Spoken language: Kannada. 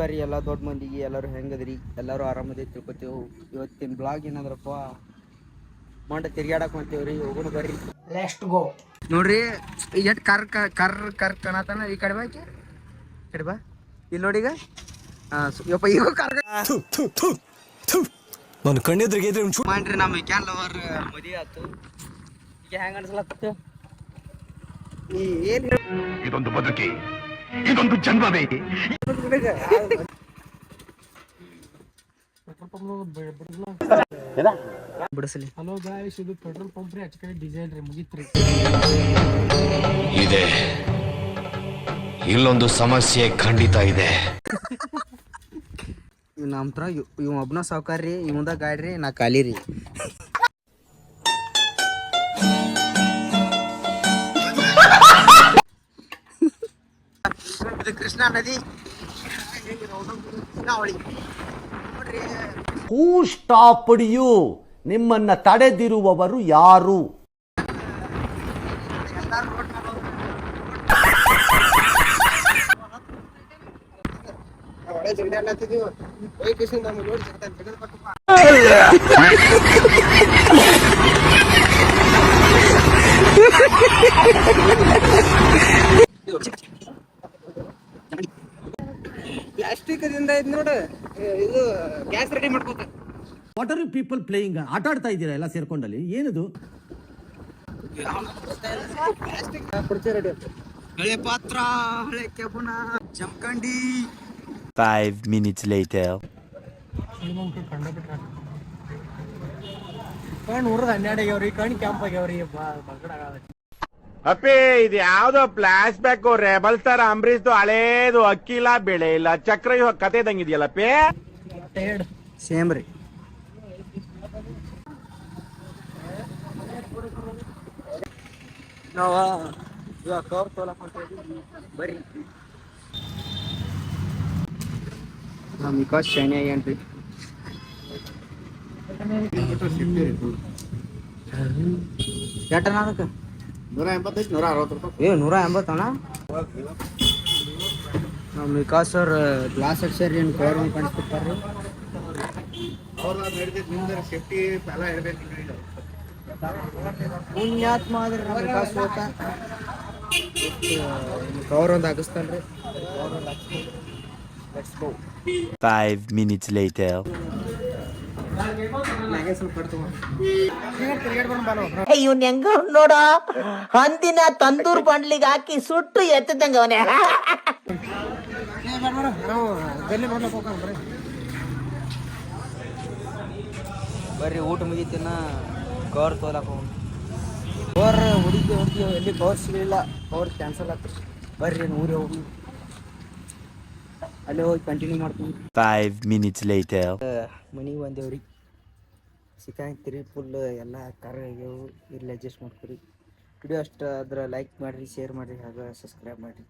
ನಮಸ್ಕಾರ ರೀ ಎಲ್ಲ ದೊಡ್ಡ ಮಂದಿಗೆ ಎಲ್ಲರೂ ಹೆಂಗದ್ರಿ? ಎಲ್ಲರೂ ಆರಾಮದೇ ತಿಳ್ಕೊತೇವು. ಇವತ್ತಿನ ಬ್ಲಾಗ್ ಏನಾದ್ರಪ್ಪ? ಮಂಡ ತಿರ್ಗಾಡಕ್ ಹೊಂತೇವ್ರಿ ಹೋಗೋಣ ಬರ್ರಿ. ಲೆಸ್ಟ್ ಗೋ ನೋಡ್ರಿ ಎಟ್ ಕರ್ ಕರ್ ಕರ್ ಕಣತನ ಈ ಕಡೆ ಬಾ. ಈ ಕಡೆ ಬಾ. ಇಲ್ಲಿ ನೋಡಿ ಈಗ. ಯಪ್ಪ ಈಗ ಕರ್ ನನ್ನ ಕಣ್ಣೆದ್ರಿಗೆ ಇದ್ರೆ ಒಂಚೂರು. ಮಾಡ್ರಿ ನಮ್ಮ ಕ್ಯಾನ್ ಲವರ್ ಮದುವೆ ಆಯ್ತು ಈಗ ಹೆಂಗ ಅನ್ಸಲತ್ತ ಈ ಏನ್ ಇದೊಂದು ಬದುಕಿ. ಇದೊಂದು ಜನ್ಮವೇ. ಬಿಡಿಸಲಿ. ಹಲೋ ಗಾಯ್ಸ್ ಇದು ಪೆಟ್ರೋಲ್ ಪಂಪ್ ರೀ ಕಡೆ ಡಿಸೈನ್ ರೀ ಮುಗಿತ್ರಿ. ಇದೆ. ಇಲ್ಲೊಂದು ಸಮಸ್ಯೆ ಖಂಡಿತ ಇದೆ. ನಮ್ಮ ಹತ್ರ ಇವ್ ಇವ್ ಒಬ್ನ ಸಾವ್ಕಾರ ರೀ ಇವಂದ ಗಾಡಿ ರೀ ನಾ ಖಾಲಿ ರೀ. ಇದು ಕೃಷ್ಣಾ ನದಿ. ಹೂ ಸ್ಟಾಪ್ಡ್ ಯು ನಿಮ್ಮನ್ನ ತಡೆದಿರುವವರು ಯಾರು? ದಿಂದ ಇದ್ ನೋಡು ಇದು ಗ್ಯಾಸ್ ರೆಡಿ ಮಾಡ್ಕೋತ. What are you people playing ಆಟ ಆಡ್ತಾ ಇದ್ದೀರಾ ಎಲ್ಲ ಸೇರ್ಕೊಂಡಲ್ಲಿ? ಏನಿದು? ಹಳೆ ಪಾತ್ರ ಹಳೆ ಕೆಬ್ಬನ ಜಮಖಂಡಿ ಫೈವ್ minutes later. ಕಂಡಬಿಟ್ರ ಕಣ್ ಉರ್ದ ಹನ್ನೆರಡು ಆಗ್ಯಾವ್ರಿ ಕಣ್ ಕೆಂಪ್ ಆಗ್ಯಾವ್ರಿ ಬಗಡ ಅಪ್ಪಿ ಇದು ಯಾವ್ದೋ flashback rebel star Ambareesh ಹಳೇದು ಅಕ್ಕಿಲ್ಲ ಬೆಳೆ ಇಲ್ಲ. ಚಕ್ರ ಇವಾಗ ಕತೆ ಇದಂಗಿದೆಯಲ್ಲಪ್ಪಿ ಇದೆಯಲ್ಲ ಸೇಮ್ ರೀ. ನಾವ ಇವಾಗ ಕವರ್ ತೊಗೊಳಕ್ ಹೊಂಟಿದ್ವಿ. ಬರ್ರಿ. ನಮ್ಮ ವಿಕಾಸ್ ಶೈನಿ ಆಗ್ಯಾನ್ರಿ. ಎಟ್ಟನ ಅದಕ್ಕೆ? ನೂರ ಎಂಬತ್ತೈದು ನೂರ ಅರವತ್ತು ರೂಪಾಯಿ ಏ ನೂರ ಎಂಬತ್ತಣ್ಣ ನಮ್ಮ ವಿಕಾಸ್ ಅವ್ರ ಗ್ಲಾಸ್ ಹಚ್ಚಾರಿ ಏನು ಕವರ್ ಕಾಣಿಸ್ತಿರ್ತಾರ್ರಿ ಸೇಫ್ಟಿ ಎಲ್ಲ ಇರ್ಬೇಕು ಪುಣ್ಯಾತ್ಮ ಆದ್ರೆ ನಮ್ಮ ವಿಕಾಸ್ ಹೋತ ಕವರ್ ಒಂದು ಹಾಕಿಸ್ತಾನ್ರಿ let's go Five minutes later. ಇವ್ನ ಹೆಂಗ ನೋಡ? ಹಂದಿನ ತಂದೂರ್ ಬಂಡ್ಲಿಗೆ ಹಾಕಿ ಸುಟ್ಟು ಎತ್ತದಂಗ ಅವನೇ. ಬರ್ರಿ ಊಟ ಮುಗಿತಿನ ಕವರ್ ಹೋಗೋಣ. ಕವರ್ ಹುಡುಕಿ ಹುಡುಕಿ ಎಲ್ಲಿ ಕವರ್ ಸಿಗಲಿಲ್ಲ. ಕವರ್ ಕ್ಯಾನ್ಸಲ್ ಆಗ್ತದೆ. ಬರ್ರಿ ಊರೇ ಹೋಗಿ ಅಲ್ಲೇ ಹೋಗಿ ಕಂಟಿನ್ಯೂ ಮಾಡ್ಕೊಂಡು. ಫೈವ್ ಮಿನಿಟ್ಸ್ ಲೇಟರ್ ಮನೆಗೆ ಬಂದೇವ್ರಿ. ಸಿಕ್ಕಾಯ್ತಿರಿ ಫುಲ್ ಎಲ್ಲ ಕರ ಆಗ್ಯಾವು. ಇಲ್ಲಿ ಅಡ್ಜಸ್ಟ್ ಮಾಡ್ಕೊರಿ. ವಿಡಿಯೋ ಅಷ್ಟು ಅದ್ರ ಲೈಕ್ ಮಾಡಿರಿ ಶೇರ್ ಮಾಡಿರಿ ಹಾಗೆ ಸಬ್ಸ್ಕ್ರೈಬ್ ಮಾಡಿರಿ.